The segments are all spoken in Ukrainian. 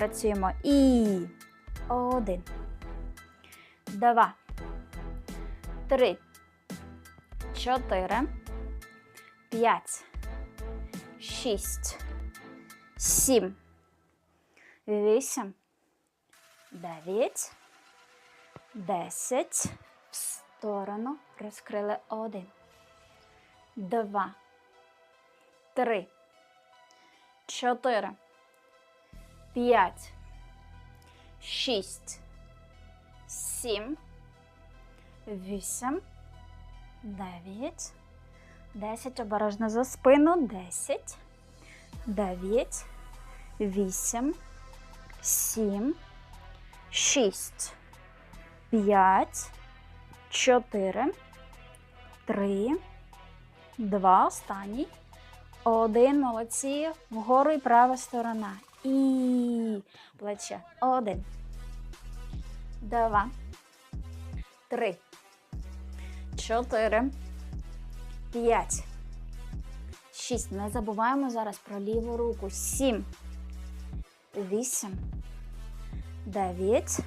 Працюємо. І один. Два. Три. Чотири. П'ять. Шість. Сім. Вісім. Дев'ять. Десять. В сторону. Розкрили один. Два. Три. Чотири. П'ять. Шість. Сім. Вісім. Дев'ять. Десять. Обережно за спину. Десять. Дев'ять. Вісім. Сім. Шість. П'ять. Чотири. Три. Два. Останній. Один. Молодці. Вгору і права сторона. І плече. Один. Два. Три. Чотири. П'ять. Шість. Не забуваємо зараз про ліву руку. Сім. Вісім. Дев'ять.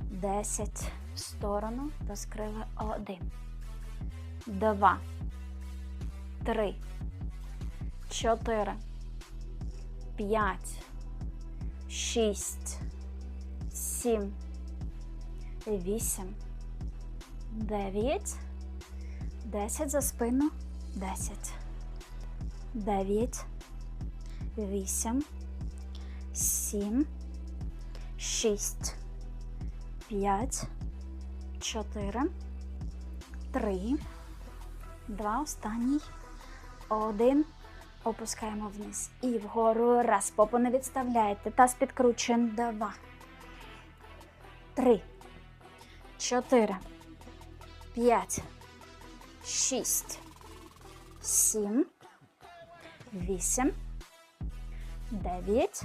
Десять. В сторону. Розкрили один. Два. Три. Чотири. П'ять. Шість. Сім. Вісім. Дев'ять. Десять за спину. Десять. Дев'ять. Вісім. Сім. Шість. П'ять. Чотири. Три. Два. Останній. Один. Опускаємо вниз. І вгору. Раз. Попу не відставляєте. Таз підкручуємо. Два. Три. Чотири. П'ять. Шість. Сім. Вісім. Дев'ять.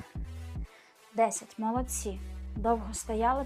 Десять. Молодці. Довго стояли.